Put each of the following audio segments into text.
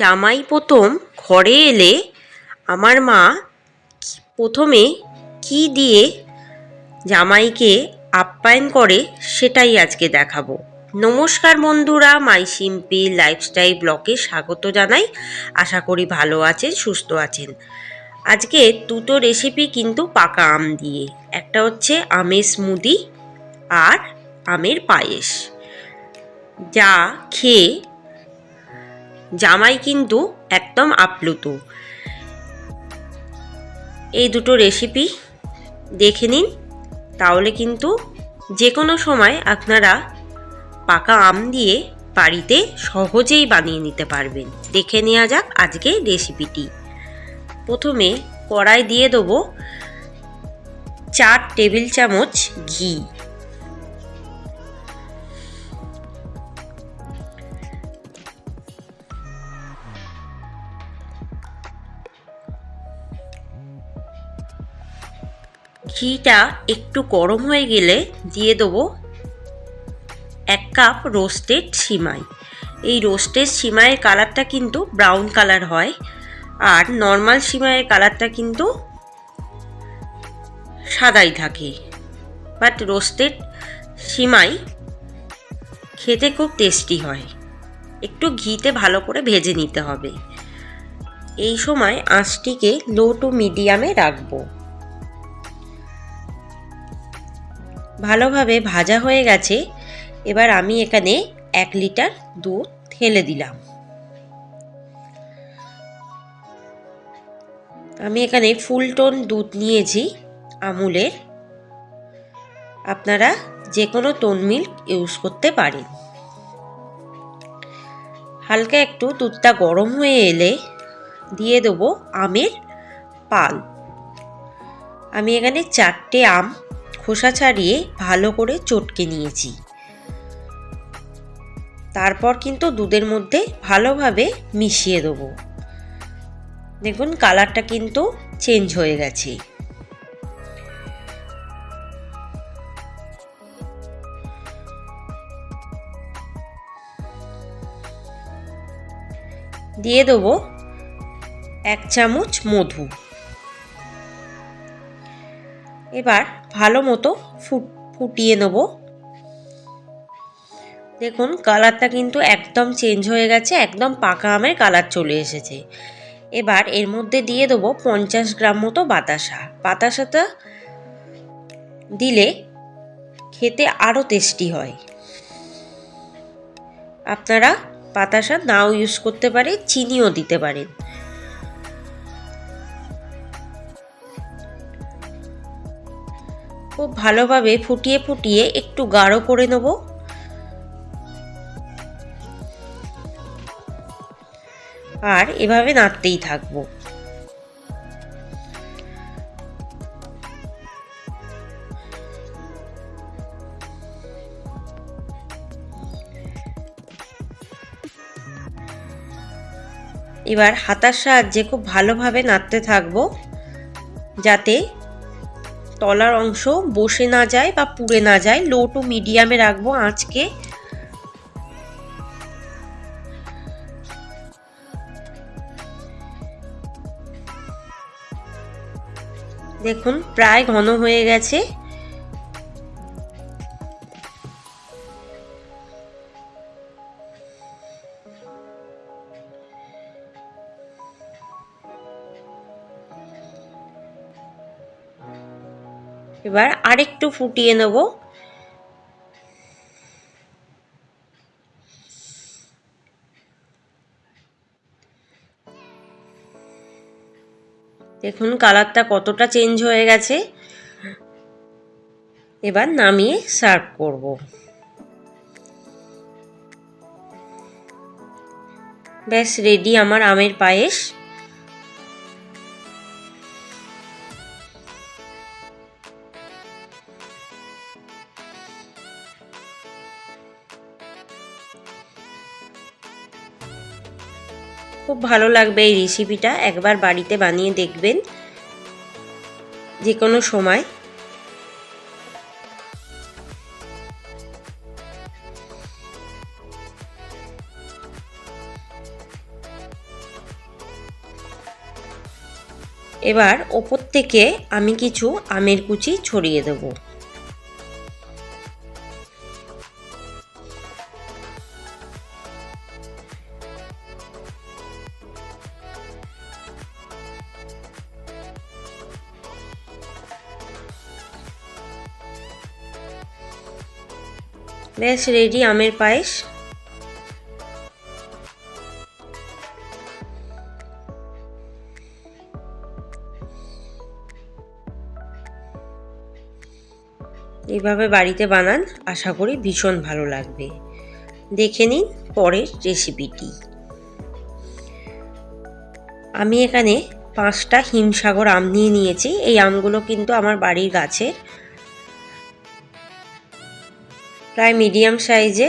জামাই প্রথম ঘরে এলে আমার মা প্রথমে কি দিয়ে জামাইকে আপ্যায়ন করে সেটাই আজকে দেখাবো। নমস্কার বন্ধুরা, মাই সিম্পি লাইফস্টাইল ব্লকে স্বাগত জানাই। আশা করি ভালো আছেন, সুস্থ আছেন। আজকে দুটো রেসিপি কিন্তু পাকা আম দিয়ে। একটা হচ্ছে আমের স্মুদি আর আমের পায়েস। যা খেয়ে জামাই কিন্তু একদম আপ্লুত। এই দুটো রেসিপি দেখে নিন, তাহলে কিন্তু যে কোনো সময় আপনারা পাকা আম দিয়ে বাড়িতে সহজেই বানিয়ে নিতে পারবেন। দেখে নেওয়া যাক আজকে রেসিপিটি প্রথমে কড়াই দিয়ে দেবো চার টেবিল চামচ ঘি। ঘিটা একটু গরম হয়ে গেলে দিয়ে দেবো এক কাপ রোস্টেড সিমাই। এই রোস্টেড সিমাইয়ের কালারটা কিন্তু ব্রাউন কালার হয় আর নর্মাল সিমাইয়ের কালারটা কিন্তু সাদাই থাকে। বাট রোস্টেড সিমাই খেতে খুব টেস্টি হয়। একটু ঘিতে ভালো করে ভেজে নিতে হবে। এই সময় আঁচটিকে লো টু মিডিয়ামে রাখব। ভালোভাবে ভাজা হয়ে গেছে। এবার আমি এখানে এক লিটার দুধ ঢেলে দিলাম। আমি এখানে ফুলটোন দুধ নিয়েছি আমুলের। আপনারা যে কোনো টোন মিল্ক ইউজ করতে পারেন। হালকা একটু দুধটা গরম হয়ে এলে দিয়ে দেবো আমের পাল। আমি এখানে চারটে আম খোসা ছাড়িয়ে ভালো করে চটকে নিয়েছি। তারপর কিন্তু দুধের মধ্যে ভালোভাবে মিশিয়ে দেবো। দেখুন, কালারটা কিন্তু চেঞ্জ হয়ে গেছে। দিয়ে দেবো এক চামচ মধু। এবার ভালো মতো ফুট, ফুটিয়ে নেব। দেখুন, কালারটা কিন্তু একদম চেঞ্জ হয়ে গেছে, একদম পাকা আমের কালার চলে এসেছে। এবার এর মধ্যে দিয়ে দেবো পঞ্চাশ গ্রাম মতো বাতাসা বাতাসাটা দিলে খেতে আরও টেস্টি হয়। আপনারা বাতাসা নাও ইউজ করতে পারে চিনিও দিতে পারেন। খুব ভালোভাবে ফুটিয়ে ফুটিয়ে একটু গাঢ় করে নেব। আর এভাবে নাড়তেই থাকব। এবার হাতার সাহায্যে খুব ভালোভাবে নাড়তে থাকব, যাতে তলার অংশ বসে না যায় বা পুড়ে না যায় লো টু মিডিয়ামে রাখব আঁচকে। দেখুন, প্রায় ঘন হয়ে গেছে। এবার আরেকটু ফুটিয়ে নেব। দেখুন কালারটা কতটা চেঞ্জ হয়ে গেছে। এবার নামিয়ে সার্ভ করব। ব্যাস, রেডি আমার আমের পায়েস। ভালো লাগবে এই রেসিপিটা একবার বাড়িতে বানিয়ে দেখবেন যে কোনো সময়। এবার ওপর থেকে আমি কিছু আমের কুচি ছড়িয়ে দেবো। ব্যাস রেডি আমের পায়েস এইভাবে বাড়িতে বানান, আশা করি ভীষণ ভালো লাগবে। দেখে নিন পরের রেসিপিটি আমি এখানে পাঁচটা হিমসাগর আম নিয়ে নিয়েছি। এই আমগুলো কিন্তু আমার বাড়ির গাছের প্রায় মিডিয়াম সাইজে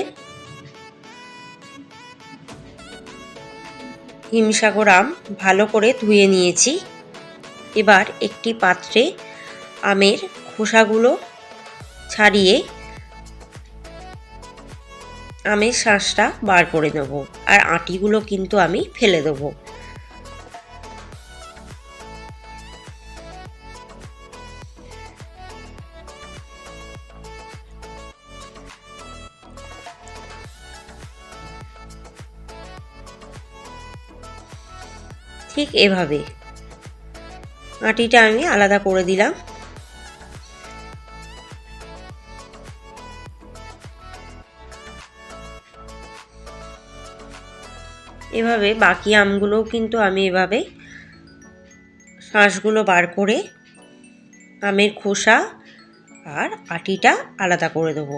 হিমসাগর আম ভালো করে ধুয়ে নিয়েছি। এবার একটি পাত্রে আমের খোসাগুলো ছাড়িয়ে আমের শাঁসটা বার করে নেব। আর আটিগুলো কিন্তু আমি ফেলে দেবো। ঠিক এভাবে। আটিটা আমি আলাদা করে দিলাম। এভাবে বাকি আমগুলোও কিন্তু আমি এভাবে শাঁসগুলো বার করে আমের খোসা আর আটিটা আলাদা করে দেবো।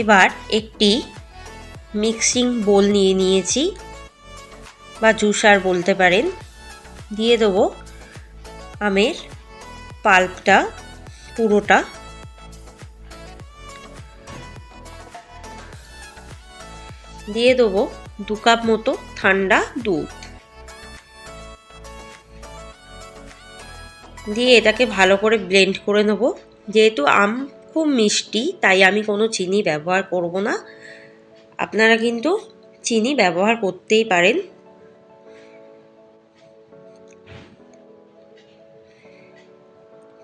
এবার একটি মিক্সিং বোল নিয়ে নিয়েছি, বা জুসার বলতে পারেন। দিয়ে দেবো আমের পাল্পটা, পুরোটা। দিয়ে দেবো দু কাপ মতো ঠান্ডা দুধ। দিয়ে এটাকে ভালো করে ব্লেন্ড করে নেব। যেহেতু আম খুব মিষ্টি, তাই আমি কোনো চিনি ব্যবহার করব না। আপনারা কিন্তু চিনি ব্যবহার করতেই পারেন।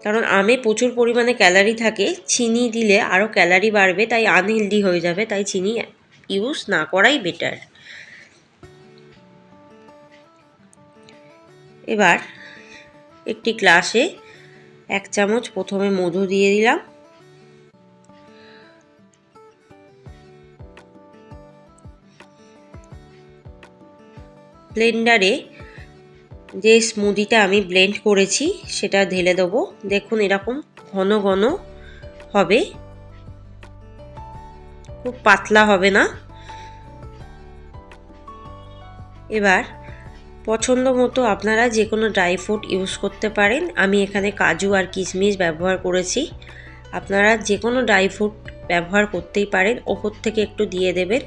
কারণ আমে প্রচুর পরিমাণে ক্যালারি থাকে, চিনি দিলে আরও ক্যালারি বাড়বে, তাই আনহেলদি হয়ে যাবে, তাই চিনি ইউজ না করাই বেটার এবার একটি গ্লাসে এক চামচ প্রথমে মধু দিয়ে দিলাম। ব্লেন্ডারে যে স্মুদিটা আমি ব্লেন্ড করেছি, সেটা ঢেলে দেবো। দেখুন এরকম ঘন ঘন হবে। খুব পাতলা হবে না। এবার পছন্দ মতো আপনারা যে কোনো ড্রাই ফ্রুট ইউজ করতে পারেন। আমি এখানে কাজু আর কিশমিশ ব্যবহার করেছি। আপনারা যে কোনো ড্রাই ফ্রুট ব্যবহার করতেই পারেন। ওপর থেকে একটু দিয়ে দেবেন।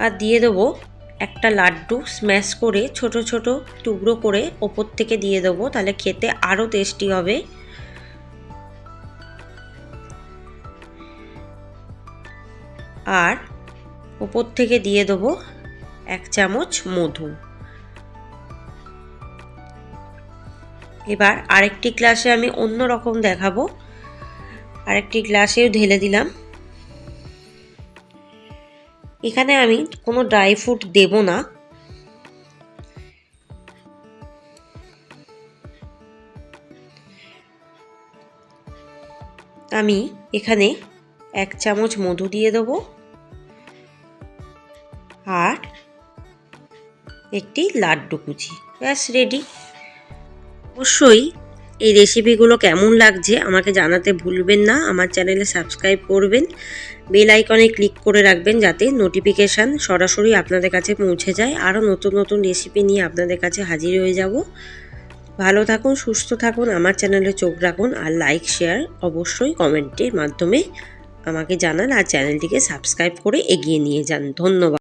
আর দিয়ে দেবো একটা লাড্ডু স্ম্যাশ করে ছোট ছোট টুকরো করে ওপর থেকে দিয়ে দেবো, তাহলে খেতে আরও টেস্টি হবে। আর ওপর থেকে দিয়ে দেবো এক চামচ মধু। এবার আরেকটি গ্লাসে আমি অন্য রকম দেখাবো। আরেকটি গ্লাসেও ঢেলে দিলাম। এখানে আমি কোনো ড্রাই ফ্রুট দেব না। আমি এখানে এক চামচ মধু দিয়ে দেবো আর একটি লাড্ডু কুচি। ব্যাস রেডি অবশ্যই এই রেসিপিগুলো কেমন লাগছে আমাকে জানাতে ভুলবেন না। আমার চ্যানেলে সাবস্ক্রাইব করবেন। বেল আইকনে ক্লিক করে রাখবেন যাতে নোটিফিকেশান সরাসরি আপনাদের কাছে পৌঁছে যায়। আরও নতুন নতুন রেসিপি নিয়ে আপনাদের কাছে হাজির হয়ে যাব। ভালো থাকুন, সুস্থ থাকুন, আমার চ্যানেলে চোখ রাখুন আর লাইক, শেয়ার অবশ্যই কমেন্টের মাধ্যমে আমাকে জানান আর চ্যানেলটিকে সাবস্ক্রাইব করে এগিয়ে নিয়ে যান। ধন্যবাদ।